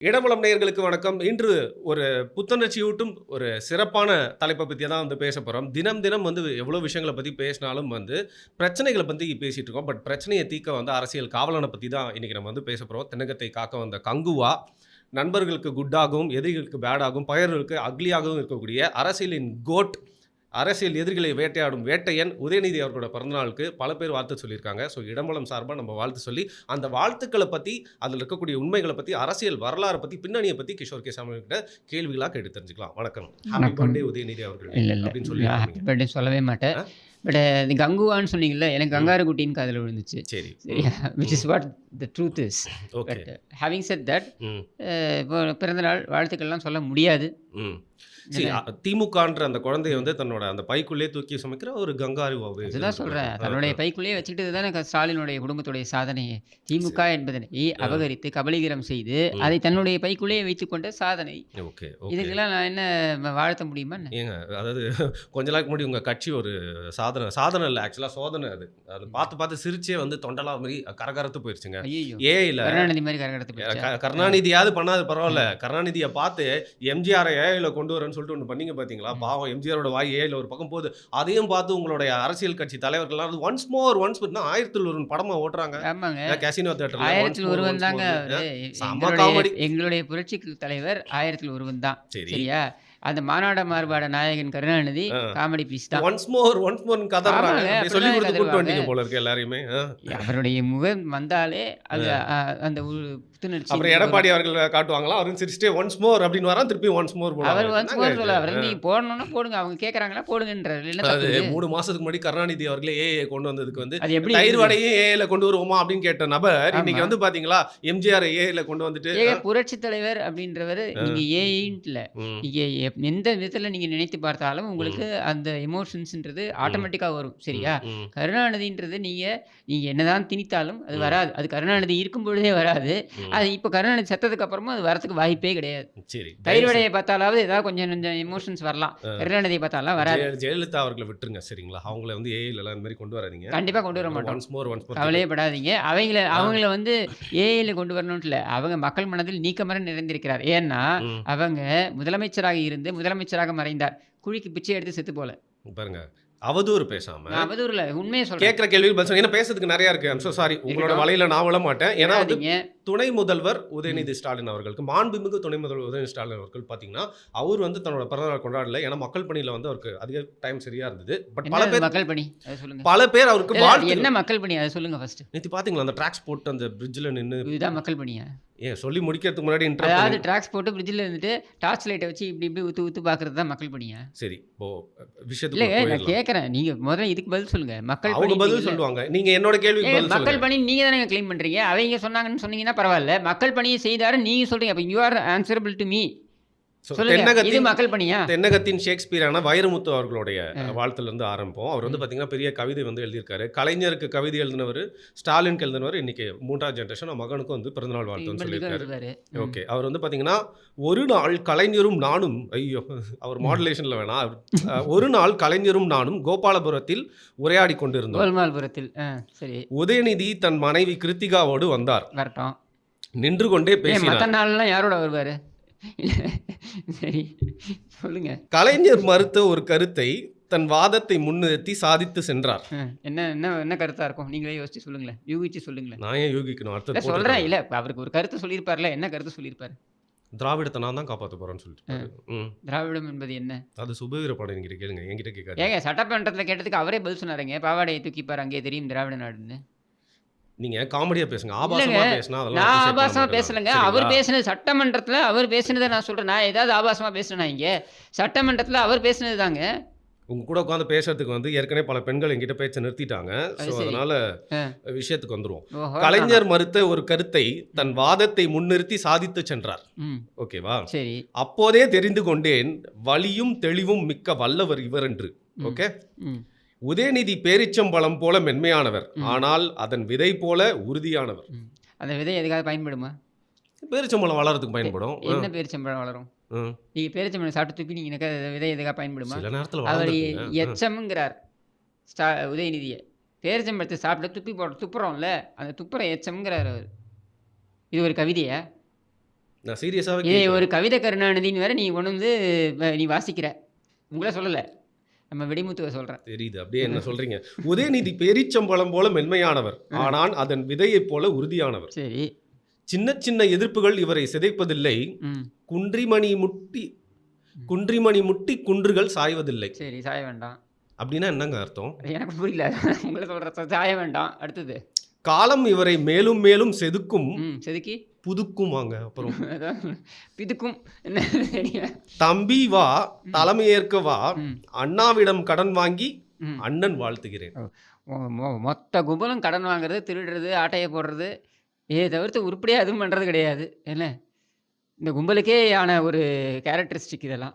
இடமலம் நேயர்களுக்கு வணக்கம். இன்று ஒரு புத்துணர்ச்சியூட்டும் ஒரு சிறப்பான தலைப்பை பற்றி தான் வந்து பேச போகிறோம் தினம் தினம் வந்து எவ்வளோ விஷயங்களை பற்றி பேசினாலும் வந்து பிரச்சனைகளை பற்றி பேசிகிட்டு இருக்கோம். பட் பிரச்சனையை தீர்க்க வந்து அரசியல் காவலனை பற்றி தான் இன்றைக்கி நம்ம வந்து பேச போகிறோம் தென்னகத்தை காக்க வந்த கங்குவா நண்பர்களுக்கு குட்டாகவும் எதிரிகளுக்கு பேடாகவும் பயர்களுக்கு அக்லியாகவும் இருக்கக்கூடிய அரசியலின் கோட் அரசியல் எதிரிகளை வேட்டையாடும் வேட்டையன் உதயநிதி அவர்களோட பிறந்தநாளுக்கு பல பேர் வாழ்த்து சொல்லியிருக்காங்க. ஸோ இடமலம் சார்பாக நம்ம வாழ்த்து சொல்லி அந்த வாழ்த்துக்களை பற்றி அதில் இருக்கக்கூடிய உண்மைகளை பற்றி அரசியல் வரலாறை பற்றி பின்னணியை பற்றி கிஷோர் கே கேள்விகளாக கேட்டு தெரிஞ்சுக்கலாம். வணக்கம். ஹாப்பி. பர்த்டே உதயநிதி அவர்கள். அப்படின்னு சொல்லி ஹாப்பி ஆரம்பிங்க. பர்த்டே சொல்லவே மாட்டேன்? பட் இது கங்குவான்னு சொன்னீங்கல்ல எனக்கு கங்காரு குட்டின்னு காதில் விழுந்துச்சு. சரி. Which is what the truth is but having said that இப்போ பிறந்தநாள் வாழ்த்துக்கள்லாம் சொல்ல முடியாது. சரி திமுகன்ற அந்த குழந்தைய வந்து தன்னோட அந்த பைக்குள்ளே தூக்கி சுமைக்கிற ஒரு கங்காரு அதுதான் சொல்கிறேன் தன்னுடைய பைக்குள்ளேயே வச்சுக்கிட்டு தானே ஸ்டாலினுடைய குடும்பத்துடைய சாதனையே திமுக என்பதனை அபகரித்து கபலீகரம் செய்து. அதை தன்னுடைய பைக்குள்ளேயே வைத்துக்கொண்ட சாதனை. ஓகே இதுக்கெல்லாம் நான் என்ன வாழ்த்த முடியுமா? ஏங்க அதாவது கொஞ்ச நாளைக்கு முன்னாடி உங்கள் கட்சி ஒரு சாதனை சாதனை இல்லை ஆக்சுவலாக சோதனை அது. அது பார்த்து பார்த்து சிரிச்சே வந்து தொண்டலா மாதிரி கரகரத்து போயிருச்சுங்க. ஐயோ ஏஐல கருணாநிதி மாதிரி கரகடத்து போச்சா? கருணாநிதியாவது பண்ணாது பரவாயில்ல. கருணாநிதியை பார்த்து எம்ஜிஆரை ஏஐல கொண்டு வரேன்னு சொல்லிட்டு ஒன்று பண்ணீங்க பார்த்தீங்களா பாவம் எம்ஜிஆரோட வாய் ஏஐல ஒரு பக்கம் போகுது. அதையும் பார்த்து உங்களுடைய அரசியல் கட்சி தலைவர்கள்லாம் ஒன்ஸ் மோர் ஒன்ஸ் ஆயிரத்தில் ஒரு படமா ஓட்டுறாங்க? கேசினோ ஆயிரத்தில் ஒருவன் தாங்க எங்களுடைய- புரட்சி தலைவர் ஆயிரத்தில் ஒருவன் தான். சரி. சரியா? அந்த மாநாட மாறுபாட நாயகன் கருணாநிதி. காமெடி பீஸ் தான். ஒன்ஸ் மோர் ஒன்ஸ் மோர் சொல்லி கொடுத்து போல இருக்கு எல்லாரையுமே. அவருடைய முகம் வந்தாலே அது அந்த புத்துணர்ச்சி அப்புறம் எடப்பாடி அவர்கள் காட்டுவாங்களா? அவரும் சிரிச்சிட்டே ஒன்ஸ் மோர் அப்படின்னு வரா திருப்பி ஒன்ஸ் மோர் அவர் போட சொல்ல அவர் நீங்க போடணும்னா போடுங்க. அவங்க கேக்குறாங்களா போடுங்கன்றாரு. அது? மூணு மாசத்துக்கு முன்னாடி கருணாநிதி அவர்களே ஏஏ கொண்டு வந்ததுக்கு வந்து அது எப்படி தயிர்? வடையும் ஏஏல கொண்டு வருவோமா அப்படின்னு கேட்ட நபர் இன்னைக்கு. வந்து பாத்தீங்களா எம்ஜிஆர் ஏஏல கொண்டு வந்துட்டு ஏங்க புரட்சி தலைவர் அப்படின்றவர் நீங்க எப்- எந்த விதத்துல நீங்க நினைத்து பார்த்தாலும் உங்களுக்கு அந்த எமோஷன்ஸ்ன்றது ஆட்டோமேட்டிக்கா வரும். சரியா? கருணாநிதின்றது நீங்க நீங்க என்னதான் திணித்தாலும் அது. வராது. அது கருணாநிதி இருக்கும் பொழுதே வராது. அது இப்போ கருணாநிதி செத்ததுக்கு அப்புறமா அது வரதுக்கு வாய்ப்பே கிடையாது. சரி. தயிர் வடையை பார்த்தாலாவது ஏதாவது கொஞ்சம் கொஞ்சம் எமோஷன்ஸ் வரலாம். கருணாநிதியை பார்த்தாலாம் வராது. ஜெய- ஜெயலலிதா அவர்களை விட்டுருங்க சரிங்களா? அவங்கள வந்து ஏஐல எல்லாம் இந்த மாதிரி கொண்டு வராதீங்க. கண்டிப்பா கொண்டு வர மாட்டோம். ஒன்ஸ் மோர் ஒன்ஸ் மோர் கவலையே படாதீங்க. அவங்கள அவங்கள வந்து ஏஐல கொண்டு வரணும்னு இல்லை. அவங்க மக்கள் மனதில் நீக்கமர நிறைந்திருக்கிறார். ஏன்னா அவங்க முதலமைச்சராக இருந்து முதலமைச்சராக மறைந்தார். குழிக்கு பிச்சை எடுத்து செத்து போல. பாருங்க. அவதூறு பேசாம அவதூறுல உண்மையை சொல்றேன். கேட்குற கேள்விக்கு பதில். ஏன்னா பேசுறதுக்கு நிறைய இருக்கு. ஐம் சாரி உங்களோட. வலையில நான் விழ மாட்டேன். ஏன்னா. துணை முதல்வர் உதயநிதி ஸ்டாலின் அவர்களுக்கு மாண்புமிகு துணை முதல்வர் உதயநிதி ஸ்டாலின் அவர்கள் பார்த்தீங்கன்னா அவர் வந்து தன்னோட பிறந்தநாள் கொண்டாடல. ஏன்னா மக்கள் பணியில வந்து அவருக்கு அதிக டைம் சரியா இருந்தது. பட் பல பேர் மக்கள் பணி? பல பேர் அவருக்கு என்ன மக்கள் பணி? அதை சொல்லுங்க ஃபர்ஸ்ட் நேற்று பாத்தீங்களா அந்த ட்ராக்ஸ் போட்டு அந்த பிரிட்ஜில் நின்று இதுதான் மக்கள் பணியா? ஏன் சொல்லி முடிக்கிறதுக்கு முன்னாடி அதாவது ட்ராக்ஸ் போட்டு பிரிட்ஜில் இருந்துட்டு டார்ச் லைட்டை வச்சு இப்படி இப்படி ஊத்து ஊத்து பார்க்கறது தான் மக்கள் பணியா? சரி இப்போ இல்ல விஷயத்துக்கு நான் கேட்கறேன் நீங்க முதல்ல இதுக்கு பதில் சொல்லுங்க. மக்கள் அவங்க பதில் சொல்லுவாங்க. நீங்க என்னோட பதில் மக்கள் பணி நீங்க தானே க்ளைம் பண்றீங்க? அவங்க சொன்னாங்கன்னு சொன்னீங்கன்னா பரவாயில்ல. மக்கள் பணியை செய்தாரு நீங்க சொல்றீங்க. அப்ப you are answerable to me தென்னகத்தின் மக்கள் பணியா தென்னகத்தின் ஷேக்ஸ்பியரான வைரமுத்து அவர்களுடைய ஆ. வாழ்த்துல இருந்து ஆரம்பிப்போம். அவர் வந்து பாத்தீங்கன்னா பெரிய கவிதை வந்து எழுதியிருக்காரு. கலைஞருக்கு கவிதை எழுதினவர் ஸ்டாலினுக்கு எழுதினவர் இன்னைக்கு மூன்றாவது ஜென்ரேஷன் மகனுக்கும் வந்து பிறந்தநாள் வாழ்த்துன்னு சொல்லியிருக்காரு. ஓகே. அவர் வந்து பாத்தீங்கன்னா ஒரு நாள் கலைஞரும் நானும் ஐயோ அவர் மாடுலேஷன்ல வேணா அஹ், ஒரு நாள் கலைஞரும் நானும் கோபாலபுரத்தில் உரையாடி கொண்டிருந்தோம். உதயநிதி தன் மனைவி கிருத்திகாவோடு வந்தார். நின்று கொண்டே பேசினார். மற்ற நாள்லாம் யாரோட வருவாரு? சரி சொல்லுங்க. கலைஞர் மறுத்த ஒரு கருத்தை தன் வாதத்தை முன்னிறுத்தி சாதித்து சென்றார். என்ன என்ன என்ன கருத்தா இருக்கும்? நீங்களே யோசிச்சு சொல்லுங்களேன். யூகிச்சு சொல்லுங்களேன். நான் ஏன் யோகிக்கணும்? அடுத்தது சொல்றேன். இல்ல அவருக்கு ஒரு கருத்து சொல்லியிருப்பார்ல. என்ன கருத்து சொல்லியிருப்பாரு? திராவிடத்தை நான் தான் காப்பாற்ற போறேன்னு சொல்லிட்டு திராவிடம் என்பது என்ன? அது சுபவீர பாடம் என்கிட்ட கேளுங்க. என்கிட்ட கேட்காது ஏங்க சட்டமன்றத்தில் கேட்டதுக்கு அவரே பதில் சொன்னாருங்க. பாவாடையை தூக்கிப்பார் அங்கே தெரியும் திராவிட நாடுன்னு? நீங்க காமெடியா பேசுங்க. ஆபாசமா. பேசினா அதெல்லாம் ஆபாசமா பேசலைங்க. அவர்? பேசினது சட்டமன்றத்தில் அவர் பேசினதை நான் சொல்றேன். நான் ஏதாவது ஆபாசமா பேசுனேனா இங்க சட்டமன்றத்தில் அவர் பேசினது தாங்க உங்க கூட உட்காந்து பேசுறதுக்கு வந்து ஏற்கனவே பல பெண்கள் என்கிட்ட பேச்ச நிறுத்திட்டாங்க. ஸோ. அதனால. விஷயத்துக்கு வந்துருவோம். கலைஞர் மறுத்த ஒரு கருத்தை தன் வாதத்தை முன்னிறுத்தி சாதித்து சென்றார். ஓகேவா? சரி. அப்போதே தெரிந்து கொண்டேன் வலியும் தெளிவும் மிக்க வல்லவர் இவர் என்று. ஓகே? உதயநிதி பேரிச்சம்பழம் போல மென்மையானவர். ஆனால் அதன் விதை போல உறுதியானவர். அந்த விதை எதுக்காக பயன்படுமா? பேரிச்சம்பழம் வளர்றதுக்கு பயன்படும். என்ன பேரிச்சம்பழம் வளரும்? ம். நீங்க பேரிச்சம்பழம் சாப்பிட்டு துப்பி நீங்க எனக்கு விதை எதுக்காக பயன்படுமா? சில நேரத்துல அவர். எச்சம்ங்கிறார் ஸ்டா உதயநிதியை. பேரிச்சம்பழத்தை சாப்பிட்டு துப்பி போட துப்புறோம்ல அந்த துப்புற எச்சம்ங்கிறார் அவர். இது ஒரு கவிதையா? நான் சீரியஸாவே இதை. ஒரு கவிதை கருணாநிதின்னு வேற நீ கொண்டு வந்து நீ வாசிக்கிற. உங்களை சொல்லலை. நம்ம வெடிமுத்துவை சொல்கிறேன் தெரியுது. அப்படியே என்ன சொல்றீங்க? உதயநிதி பேரிச்சம்பழம் போல மென்மையானவர். ஆனால் அதன் விதையைப் போல உறுதியானவர். சரி. சின்ன சின்ன எதிர்ப்புகள் இவரை சிதைப்பதில்லை. குன்றிமணி முட்டி குன்றிமணி முட்டி குன்றுகள் சாய்வதில்லை. சரி சாய வேண்டாம். அப்படின்னா என்னங்க அர்த்தம்? எனக்கு புரியல. உங்களை சொல்கிற சாய வேண்டாம். அடுத்தது. காலம் இவரை மேலும் மேலும் செதுக்கும் செதுக்கி. புதுக்கும் வாங்க அப்புறம். பிதுக்கும். தம்பி வா தலைமையேற்க வா அண்ணாவிடம் கடன் வாங்கி அண்ணன் வாழ்த்துகிறேன். மொத்த கும்பலும் கடன் வாங்குறது திருடுறது ஆட்டையை போடுறது இதை தவிர்த்து உருப்படியாக எதுவும் பண்ணுறது கிடையாது. என்ன? இந்த கும்பலுக்கே ஆன ஒரு கேரக்டரிஸ்டிக் இதெல்லாம்.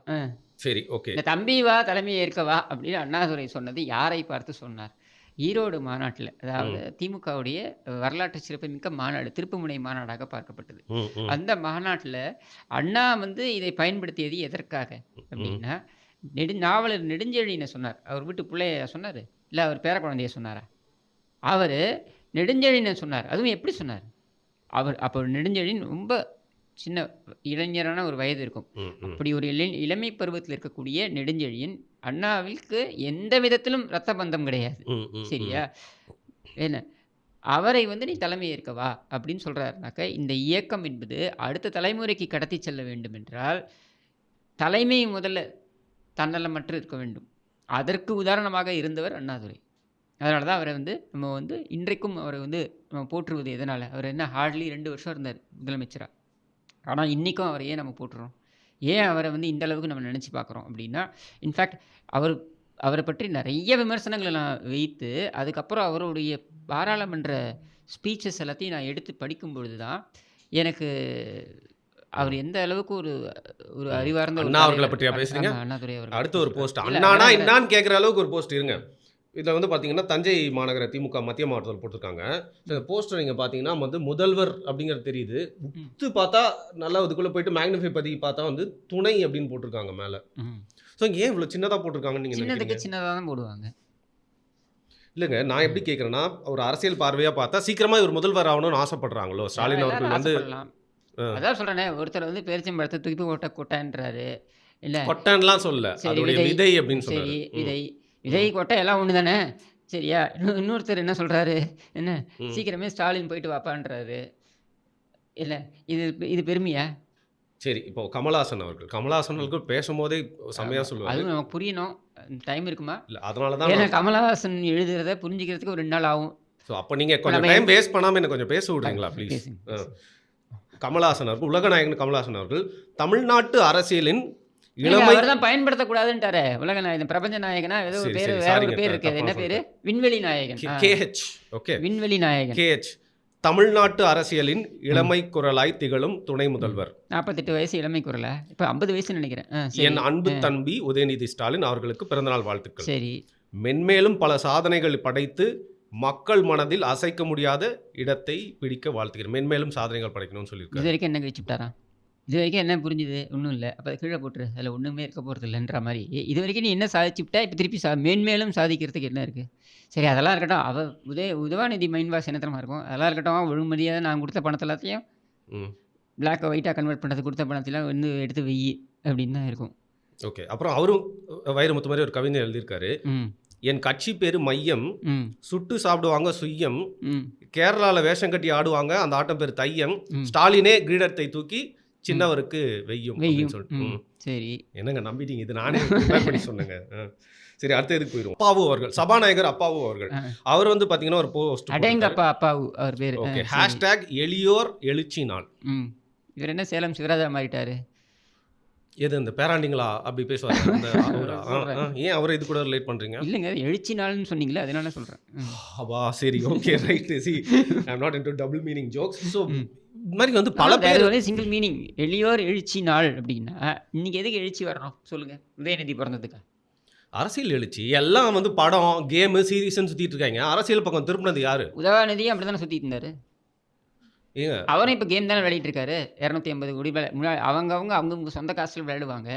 சரி ஓகே இந்த தம்பி வா தலைமை ஏற்கவா அப்படின்னு அண்ணாதுரை சொன்னது யாரை பார்த்து சொன்னார்? ஈரோடு மாநாட்டில் அதாவது திமுகவுடைய வரலாற்று சிறப்புமிக்க மாநாடு திருப்புமுனை மாநாடாக பார்க்கப்பட்டது. அந்த மாநாட்டில் அண்ணா வந்து இதை பயன்படுத்தியது எதற்காக அப்படின்னா நெடு நாவலர் நெடுஞ்செழியனை சொன்னார். அவர் வீட்டு பிள்ளைய சொன்னார்? இல்லை அவர் பேர குழந்தைய சொன்னாரா? அவர் நெடுஞ்செழியனை சொன்னார். அதுவும் எப்படி சொன்னார்? அவர் அப்போ நெடுஞ்செழியன் ரொம்ப சின்ன இளைஞரான ஒரு வயது இருக்கும். அப்படி ஒரு இளை இளமை பருவத்தில் இருக்கக்கூடிய நெடுஞ்செழியன் அண்ணாவிற்கு எந்த விதத்திலும் ரத்த பந்தம் கிடையாது. சரியா? என்ன? அவரை வந்து நீ தலைமை ஏற்கவா அப்படின்னு சொல்கிறாருனாக்க இந்த இயக்கம் என்பது அடுத்த தலைமுறைக்கு கடத்தி செல்ல வேண்டும் என்றால் தலைமை முதல்ல தன்னலமற்று இருக்க வேண்டும். அதற்கு உதாரணமாக இருந்தவர் அண்ணாதுரை. அதனால தான் அவரை வந்து நம்ம வந்து இன்றைக்கும் அவரை வந்து நம்ம போற்றுவது எதனால்? அவர் என்ன ஹார்ட்லி ரெண்டு வருஷம் இருந்தார் முதலமைச்சராக ஆனால் இன்றைக்கும் அவரை ஏன் நம்ம போட்டுறோம் ஏன் அவரை வந்து இந்த அளவுக்கு நம்ம நினச்சி பார்க்குறோம் அப்படின்னா இன்ஃபேக்ட் அவர் அவரை பற்றி நிறைய விமர்சனங்களை நான் வைத்து அதுக்கப்புறம் அவருடைய பாராளுமன்ற ஸ்பீச்சஸ் எல்லாத்தையும் நான் எடுத்து படிக்கும் பொழுது தான் எனக்கு அவர் எந்த அளவுக்கு ஒரு ஒரு அறிவார்ந்த அண்ணா அவர்களை. பற்றியா பேசுறீங்க? அண்ணாதுரை அவர்கள் அடுத்த ஒரு போஸ்ட் அண்ணானா அண்ணா- என்னான்னு கேட்குற அளவுக்கு ஒரு போஸ்ட் இருங்க இதில் வந்து பார்த்தீங்கன்னா தஞ்சை மாநகர திமுக மத்திய மாவட்டத்தில் போட்டிருக்காங்க. இந்த போஸ்டர் நீங்கள் பார்த்தீங்கன்னா வந்து முதல்வர் அப்படிங்கிறது தெரியுது. உத்து பார்த்தா நல்லா இதுக்குள்ளே போயிட்டு மேக்னிஃபை பதி பார்த்தா வந்து துணை அப்படின்னு போட்டிருக்காங்க மேலே. ஸோ ஏன் இவ்வளோ சின்னதாக போட்டிருக்காங்கன்னு நீங்கள் சின்னதாக தான் போடுவாங்க. இல்லைங்க நான் எப்படி கேட்குறேன்னா ஒரு அரசியல் பார்வையாக பார்த்தா சீக்கிரமாக இவர் முதல்வர் ஆகணும்னு ஆசைப்படுறாங்களோ? ஸ்டாலின் அவர்கள் வந்து. அதான் சொல்றேனே ஒருத்தர் வந்து பேரிச்சம்பழத்தை தூக்கி கொட்ட கொட்டன்றாரு. இல்ல. கொட்டன்லாம் சொல்ல சரி, அதோடைய விதை. அப்படின்னு சொன்னாரு விதை. விதை கொட்டை எல்லாம் ஒன்று தானே சரியா? இன்னும் இன்னொருத்தர் என்ன சொல்றாரு? என்ன. சீக்கிரமே ஸ்டாலின் போயிட்டு வாப்பான்றாரு. இல்ல இது இது பெருமையா? சரி இப்போ கமலஹாசன் அவர்கள். கமலஹாசன் அவர்கள் பேசும்போதே செம்மையா சொல்லுவாரு. அதுவும் நமக்கு புரியணும். டைம் இருக்குமா? இல்ல அதனால தான் ஏன்னா கமலஹாசன் எழுதுறத புரிஞ்சுக்கிறதுக்கு ஒரு ரெண்டு நாள் ஆகும். ஸோ அப்போ நீங்கள் கொஞ்சம் டைம் வேஸ்ட் பண்ணாமல் என்ன கொஞ்சம் பேச விடுறீங்களா ப்ளீஸ். கமலஹாசன் அவர்கள் உலகநாயகன் கமலஹாசன் அவர்கள் தமிழ்நாட்டு அரசியலின் இளமை அவர்தான் பயன்படுத்தக்கூடாதுன்ட்டாரு. உலக நாயகன் பிரபஞ்ச நாயகனா ஏதோ ஒரு பேர் வேற ஒரு பேர் இருக்கு. என்ன பேரு? விண்வெளி நாயகன். KH okay. விண்வெளி நாயகன். கேஹெச் தமிழ்நாட்டு அரசியலின் இளமை குரலாய் திகழும் துணை முதல்வர். நாற்பத்தெட்டு வயசு இளமை குரலா? இப்போ ஐம்பது வயசுன்னு நினைக்கிறேன். என் அன்பு தம்பி உதயநிதி ஸ்டாலின் அவர்களுக்கு பிறந்தநாள் வாழ்த்துக்கள். சரி. மென்மேலும் பல சாதனைகள் படைத்து மக்கள் மனதில் அசைக்க முடியாத இடத்தை பிடிக்க வாழ்த்துகிறேன். மென்மேலும் சாதனைகள் படைக்கணும்னு இது சொல்லியிருக்காரு வரைக்கும் என்ன கழிச்சு இது வரைக்கும் என்ன புரிஞ்சுது? ஒன்றும் இல்லை. அப்போ அதை கீழே போட்டுரு. அதில் ஒன்றுமே இருக்க போகிறது இல்லைன்ற மாதிரி. இது வரைக்கும் நீ என்ன சாதிச்சு விட்டா இப்போ திருப்பி சா மேன்மேலும் சாதிக்கிறதுக்கு என்ன இருக்குது சரி அதெல்லாம் இருக்கட்டும். அவ உதய உதவாநிதி மைண்ட் வாஷ் என்னத்தனமா இருக்கும்? அதெல்லாம் இருக்கட்டும். ஒழுங்குமதியாக நான் கொடுத்த பணத்தை எல்லாத்தையும் ம். பிளாக்கை ஒயிட்டாக கன்வெர்ட் பண்ணுறது கொடுத்த பணத்தெல்லாம் வந்து எடுத்து வெயி அப்படின்னு தான் இருக்கும். ஓகே. அப்புறம் அவரும் வைரமுத்து மாதிரி ஒரு கவிதை எழுதியிருக்காரு. ம். என் கட்சி பேரு மையம். ம். சுட்டு சாப்பிடுவாங்க சுய்யம் ம். கேரளால வேஷம் கட்டி ஆடுவாங்க. அந்த ஆட்டம் பேர் தையம். ஸ்டாலினே கிரீடத்தை தூக்கி சின்னவருக்கு வெய்யும் வெய்யும். சொல்லிட்டு. சரி. என்னங்க நம்பிட்டீங்க? இது நானே பண்ணி சொன்னேங்க. சரி அடுத்த இதுக்கு போயிடுவோம்? அப்பாவு அவர்கள் சபாநாயகர் அப்பாவு அவர்கள். அவர் வந்து பாத்தீங்கன்னா ஒரு போஸ்ட் அடேங்கப்பா அப்பாவு அவர் பேர். ஓகே ஹேஷ்டேக் எளியோர் எழுச்சி நாள். இவர் என்ன சேலம் சிவராஜா மாறிட்டாரு? எது இந்த பேராண்டிங்களா? அப்படி பேசுவார் அந்த சொல்றேன். ஏன் அவரை இது கூட ரிலேட் பண்றீங்க? இல்லைங்க எழுச்சி நாள்னு சொன்னீங்களே அதனால சொல்கிறேன் அப்பா சரி okay right see I am not into double meaning jokes so மாதிரி வந்து பல பேர் ஒரே சிங்கிள் மீனிங் எளியோர் எழுச்சி நாள் அப்படின்னா இன்னைக்கு எதுக்கு எழுச்சி வரணும்? சொல்லுங்க. உதயநிதி பிறந்ததுக்கா. அரசியல் எழுச்சி. எல்லாம் வந்து படம் கேமு சீரீஸ்னு சுத்திட்டு இருக்காங்க. அரசியல் பக்கம் திருப்பினது யாரு? உதவாநிதியும் அப்படி தானே சுற்றிட்டு இருந்தாரு அவரும் இப்போ கேம் தானே விளையாடிட்டு இருக்காரு. இரநூத்தி ஐம்பது கோடி முன்னாடி அவங்க அவங்க அவங்கவுங்க சொந்த காசில் விளையாடுவாங்க.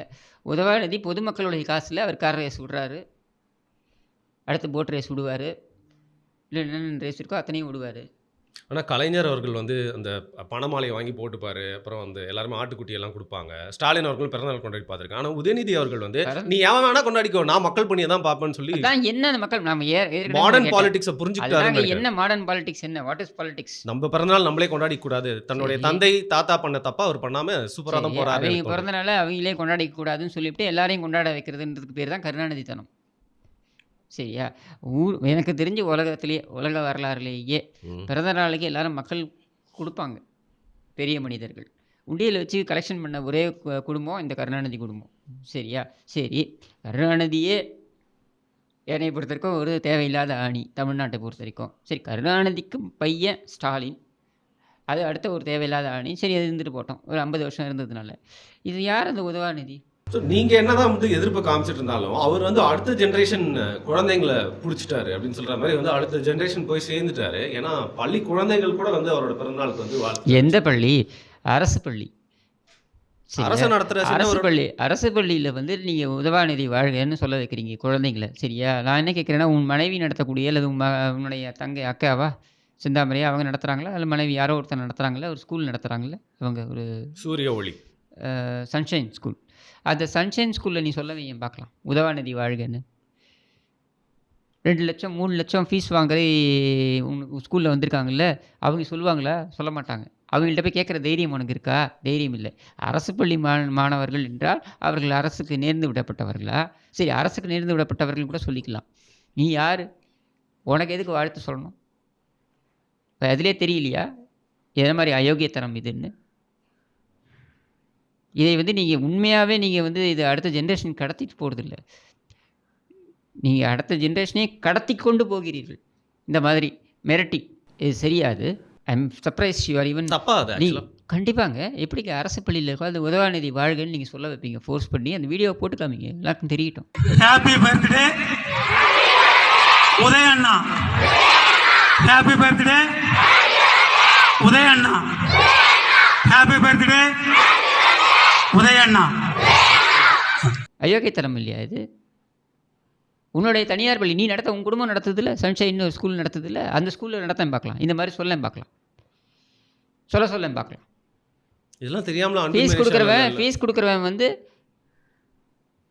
உதவாநிதி பொதுமக்களுடைய காசில் அவர் கார் ரேஸ் விடுறாரு. அடுத்து போட் ரேஸ் விடுவார். இல்லை என்னென்ன ரேஸ் இருக்கோ அத்தனையும் விடுவார். ஆனா கலைஞர் அவர்கள் வந்து அந்த பணமாலையை வாங்கி போட்டுப்பாரு அப்புறம் வந்து எல்லாருமே ஆட்டுக்குட்டி எல்லாம் கொடுப்பாங்க ஸ்டாலின் அவர்கள் பிறந்தநாள் கொண்டாடி பார்த்திருக்காங்க ஆனா உதயநிதி அவர்கள் வந்து நீ எவன் வேணா கொண்டாடிக்கோ நான் மக்கள் பணியை தான் பார்ப்பேன்னு சொல்லி என்ன அந்த மக்கள் நம்ம மாடர்ன். பாலிடிக்ஸை அதுதாங்க புரிஞ்சுக்கிட்டாரு என்ன மாடர்ன் பாலிடிக்ஸ் என்ன வாட் இஸ் பாலிடிக்ஸ் நம்ம பிறந்தநாள் நம்மளே கொண்டாடி கூடாது தன்னுடைய. தந்தை தாத்தா பண்ண தப்பா அவர் பண்ணாம சூப்பரா தான் போறாரு. பிறந்தனால அவங்களே கொண்டாடிக்க கூடாதுன்னு சொல்லிவிட்டு எல்லாரையும் கொண்டாட வைக்கிறதுன்றதுக்கு பேர் தான் கருணாநிதித்தனம் சரியா? ஊர் எனக்கு தெரிஞ்ச உலகத்திலேயே உலக வரலாறுலேயே. பிறந்த நாளைக்கு எல்லாரும் மக்கள் கொடுப்பாங்க பெரிய மனிதர்கள். உண்டியல் வச்சு கலெக்ஷன் பண்ண ஒரே குடும்பம் இந்த கருணாநிதி குடும்பம். சரியா? சரி கருணாநிதியே என்னை பொறுத்த வரைக்கும் ஒரு தேவையில்லாத ஆணி தமிழ்நாட்டை பொறுத்த வரைக்கும் சரி கருணாநிதிக்கு பையன் ஸ்டாலின். அது அடுத்த ஒரு தேவையில்லாத ஆணி. சரி அது இருந்துட்டு போட்டோம். ஒரு ஐம்பது வருஷம் இருந்ததுனால. இது யார் அந்த உதவாநிதி? So, நீங்க என்னதான் வந்து எதிர்ப்பு காமிச்சிட்டு இருந்தாலும் அவர் வந்து அடுத்த ஜெனரேஷன் குழந்தைங்களை புடிச்சிட்டாரு அப்படின்னு சொல்ற மாதிரி வந்து அடுத்த ஜெனரேஷன் போய் சேர்ந்துட்டாரு. ஏன்னா பள்ளி குழந்தைகள் கூட வந்து அவரோட பிறந்தநாளுக்கு வந்து எந்த பள்ளி? அரசு பள்ளி? அரசு அரசு பள்ளி அரசு பள்ளியில் வந்து நீங்கள் உதவாநிதி வாழ்கன்னு சொல்ல வைக்கிறீங்க குழந்தைங்கள. சரியா? நான் என்ன கேட்குறேன்னா உன் மனைவி நடத்தக்கூடிய அல்லது உன் உன்னுடைய தங்கை அக்காவா? சிந்தாமரையா அவங்க நடத்துகிறாங்களா அல்ல மனைவி யாரோ ஒருத்தர் நடத்துகிறாங்களா ஒரு ஸ்கூல் நடத்துகிறாங்களா அவங்க ஒரு சூரிய ஒளி. சன்ஷைன் ஸ்கூல் அந்த சன்ஷைன் ஸ்கூலில் நீ சொல்ல வையும் பார்க்கலாம். உதவாநிதி வாழ்கன்னு. ரெண்டு லட்சம் மூணு லட்சம் ஃபீஸ் வாங்குற உன் ஸ்கூலில் வந்திருக்காங்கல்ல அவங்க சொல்லுவாங்களா? சொல்ல மாட்டாங்க. அவங்கள்ட்ட போய் கேட்குற தைரியம் உனக்கு இருக்கா? தைரியம் இல்லை. அரசு பள்ளி மாண மாணவர்கள் என்றால் அவர்கள் அரசுக்கு நேர்ந்து விடப்பட்டவர்களா? சரி அரசுக்கு நேர்ந்து விடப்பட்டவர்கள் கூட சொல்லிக்கலாம். நீ யார்? உனக்கு எதுக்கு வாழ்த்து சொல்லணும்? இப்போ அதிலே தெரியலையா? எது மாதிரி அயோக்கியத்தனம் இதுன்னு? இதை வந்து நீங்கள் உண்மையாகவே நீங்கள் வந்து இது அடுத்த ஜென்ரேஷன் கடத்திட்டு போகிறதில்ல நீங்கள் அடுத்த ஜென்ரேஷனே கடத்தி கொண்டு போகிறீர்கள். இந்த மாதிரி மிரட்டி. இது சரியாது. I am surprise you are even நீ கண்டிப்பாங்க. எப்படிங்க அரசு பள்ளியில் இருக்கோ அது உதவாநிதி வாழ்கன்னு நீங்கள் சொல்ல வைப்பீங்க. ஃபோர்ஸ் பண்ணி அந்த வீடியோவை போட்டு காமிங்க. எல்லாருக்கும் தெரியட்டும். ஹாப்பி பர்த்டே உதய அண்ணா ஹாப்பி பர்த்டே உதய அண்ணா ஹாப்பி பர்த்டே உதய அண்ணா அயோக்கியத்தனம் இல்லையா இது? உன்னுடைய தனியார் பள்ளி நீ நடத்த உன் குடும்பம் நடத்துதில்ல சன்ஷைன் ஒரு ஸ்கூல் நடத்துதில்ல அந்த ஸ்கூலில் நடத்தேன் பார்க்கலாம். இந்த மாதிரி சொல்லேன் பார்க்கலாம். சொல்ல சொல்லேன் பார்க்கலாம். இதெல்லாம் தெரியாமல ஃபீஸ் கொடுக்குறவன் ஃபீஸ் கொடுக்குறவன் வந்து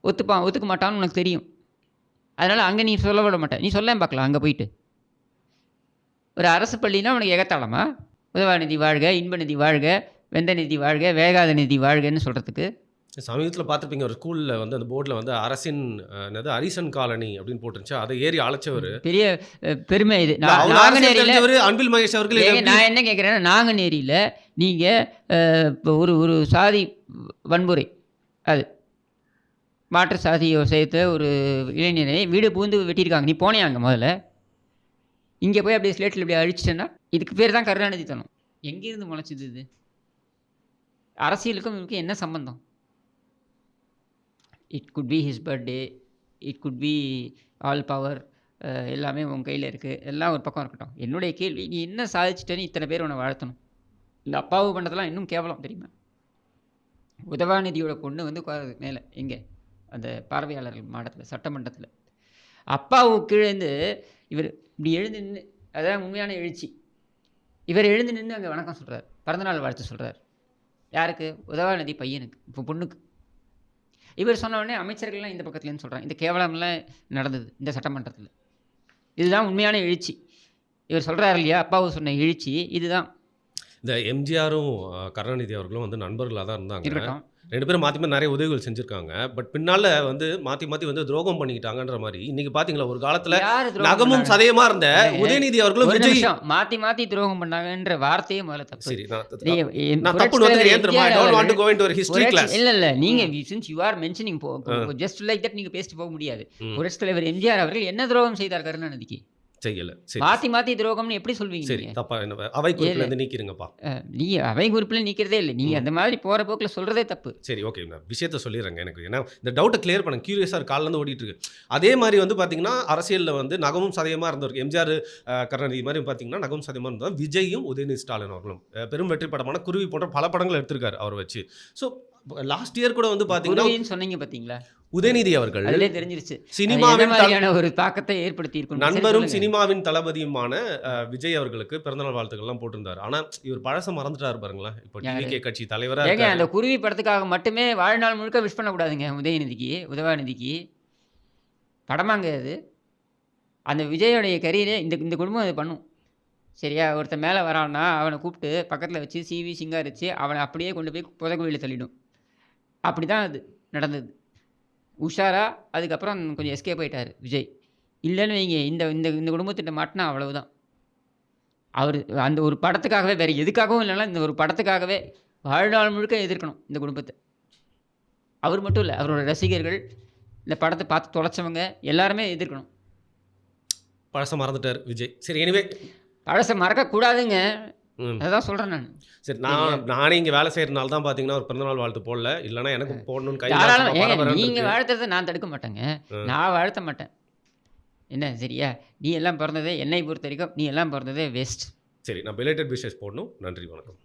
ஒத்துப்பான் ஒத்துக்க மாட்டான்னு உனக்கு தெரியும். அதனால் அங்கே நீ சொல்ல விட மாட்டேன். நீ சொல்லேன் பார்க்கலாம் அங்கே போயிட்டு. ஒரு அரசு பள்ளினா உனக்கு எகத்தாளமா உதவாநிதி வாழ்க இன்பநிதி வாழ்க. வெந்த நிதி வாழ்க வேகாத நிதி வாழ்கன்னு சொல்கிறதுக்கு சமீபத்துல பார்த்திருப்பீங்க ஒரு ஸ்கூல்ல வந்து அந்த போர்டுல வந்து அரசின் என்னது அரிசன் காலனி அப்படின்னு போட்டுருந்துச்சு. அதை ஏறி அழைச்சவர். பெரிய பெருமை இது. நாங்குநேரியில் அன்பில் மகேஷ் அவர்கள் நான் என்ன கேட்குறேன்னா நாங்குநேரியில் நீங்கள் இப்போ ஒரு ஒரு சாதி வன்முறை அது. மாற்று சாதியை சேர்த்த ஒரு இளைஞனை வீடு பூந்து வெட்டியிருக்காங்க. நீ போனியாங்க முதல்ல? இங்கே போய் அப்படியே ஸ்லேட்டில் இப்படி அழிச்சிட்டேன்னா இதுக்கு பேர் தான் கருணாநிதித்தனம். எங்கேருந்து முளைச்சிது இது? அரசியலுக்கும் இவருக்கு என்ன சம்பந்தம்? It could be his birthday it could be all power எல்லாமே உன் கையில் இருக்குது எல்லாம் ஒரு பக்கம் இருக்கட்டும். என்னுடைய கேள்வி நீ என்ன சாதிச்சிட்டேன்னு இத்தனை பேர் உன்னை வாழ்த்தணும்? இந்த அப்பாவு பண்ணதெல்லாம் இன்னும் கேவலம் தெரியுமா? உதவாநிதியோட பொண்ணு வந்து மேலே எங்கே அந்த பார்வையாளர்கள் மாடத்தில் சட்டமன்றத்தில். அப்பாவு கீழேந்து இவர் இப்படி எழுந்து நின்று அதான் உண்மையான எழுச்சி. இவர் எழுந்து நின்று அங்கே வணக்கம் சொல்கிறார் பிறந்தநாள் வாழ்த்து சொல்கிறார் யாருக்கு? உதவாநிதி பையனுக்கு இப்போ பொண்ணுக்கு. இவர் சொன்ன உடனே அமைச்சர்கள்லாம் இந்த பக்கத்துலேருந்து சொல்கிறாங்க இந்த கேவலம்லாம் நடந்தது இந்த சட்டமன்றத்தில். இதுதான் உண்மையான எழுச்சி. இவர் சொல்கிறாரு இல்லையா அப்பாவு சொன்ன எழுச்சி இதுதான். இந்த எம்ஜிஆரும் கருணாநிதி அவர்களும் வந்து நண்பர்களாக தான் இருந்தாங்க ரெண்டு பேரும் மாற்றி மாற்றி நிறைய உதவிகள் செஞ்சுருக்காங்க. பட் பின்னால வந்து மாற்றி மாற்றி வந்து துரோகம் பண்ணிக்கிட்டாங்கன்ற மாதிரி இன்னைக்கு பார்த்தீங்களா ஒரு காலத்தில் நகமும்? சதயமா இருந்த உதயநிதி அவர்களும் விஜய் மாத்தி மாத்தி துரோகம் பண்ணாங்கன்ற வார்த்தையே முதல்ல தப்பு. சரி நான் தெரியுமா I don't want to go into ஒரு ஹிஸ்டரி புரட்சி- கிளாஸ் இல்ல இல்ல. நீங்க since you are mentioning just like that நீங்க பேசிட்டு போக முடியாது. ம். புரட்சித் தலைவர் எம்ஜிஆர் அவர்கள் என்ன துரோகம் செய்தார் கருணாநிதிக்கு? செய்யல. மாத்தி மாத்தி துரோகம்னு எப்படி சொல்வீங்க சரி தப்பா என்ன அவை குறிப்பில் இருந்து நீக்கிருங்கப்பா. நீங்க அவை குறிப்பில் நீக்கிறதே இல்லை. நீங்க அந்த மாதிரி போற போக்குல சொல்றதே தப்பு. சரி ஓகே. நான் விஷயத்த சொல்லிடுறேங்க எனக்கு. ஏன்னா இந்த டவுட்டை கிளியர் பண்ண. கியூரியஸாக காலிலேருந்து ஓடிட்டு இருக்கு. அதே மாதிரி வந்து பார்த்தீங்கன்னா அரசியலில் வந்து நகமும் சதயமாக இருந்தவருக்கு எம்ஜிஆர் கருணாநிதி மாதிரி பார்த்தீங்கன்னா நகமும் சதயமாக இருந்தவர் விஜயும் உதயநிதி ஸ்டாலின் அவர்களும். பெரும் வெற்றி படமான குருவி போன்ற பல படங்கள் எடுத்திருக்காரு அவர் வச்சு. ஸோ லாஸ்ட் இயர் கூட வந்து பார்த்தீங்கன்னா சொன்னீங்க பாத்தீங்களா? உதயநிதி அவர்கள் அதிலே தெரிஞ்சிருச்சு. சினிமாவின் ஒரு தாக்கத்தை ஏற்படுத்தி இருக்கும் நண்பரும் சினிமாவின் தளபதியுமான விஜய் அவர்களுக்கு பிறந்தநாள் வாழ்த்துக்கள்லாம் போட்டிருந்தாரு. ஆனா இவர் பழச மறந்துட்டாரு பாருங்களேன். இப்போ? டிவிகே கட்சி தலைவரா ஏங்க. அந்த குருவி படத்துக்காக மட்டுமே வாழ்நாள் முழுக்க விஷ் பண்ணக்கூடாதுங்க உதயநிதிக்கு உதவாநிதிக்கு. படமாங்க அது. அந்த விஜயோடைய கரியரே இந்த இந்த குடும்பம் அது பண்ணும். சரியா ஒருத்தன் மேலே வரான்னா அவனை கூப்பிட்டு பக்கத்தில் வச்சு சிவி சிங்காரிச்சு அவனை அப்படியே கொண்டு போய் புதகுழியில் தள்ளிடும். அப்படி தான் அது நடந்தது. உஷாரா அதுக்கப்புறம் கொஞ்சம் எஸ்கேப் ஆயிட்டார் விஜய். இல்லைன்னு வைங்க இந்த இந்த இந்த குடும்பத்திட்ட மாட்டினா அவ்வளவுதான். அவர் அந்த ஒரு படத்துக்காகவே வேறு எதுக்காகவும் இல்லைன்னா இந்த ஒரு படத்துக்காகவே வாழ்நாள் முழுக்க எதிர்க்கணும் இந்த குடும்பத்தை. அவர் மட்டும் இல்லை அவரோட ரசிகர்கள் இந்த படத்தை பார்த்து தொலைச்சவங்க எல்லாருமே எதிர்க்கணும். பழச மறந்துட்டார் விஜய். சரி எனிவே பழசை மறக்கக்கூடாதுங்க. அதான் சொல்கிறேன் நான். சரி நான் நானே இங்க வேலை செய்யறதுனால தான் பாத்தீங்கன்னா ஒரு பிறந்தநாள் வாழ்த்து போடல. இல்லைன்னா எனக்கு போடணும்னு கை நீங்கள். வாழ்த்துறதை நான் தடுக்க மாட்டேங்க. நான் வாழ்த்த மாட்டேன். என்ன சரியா? நீ எல்லாம் பிறந்ததே என்னை பொறுத்த வரைக்கும் நீ எல்லாம் பிறந்ததே வேஸ்ட் சரி நான் பிலேட்டட் விஷஸ் போடணும். நன்றி வணக்கம்.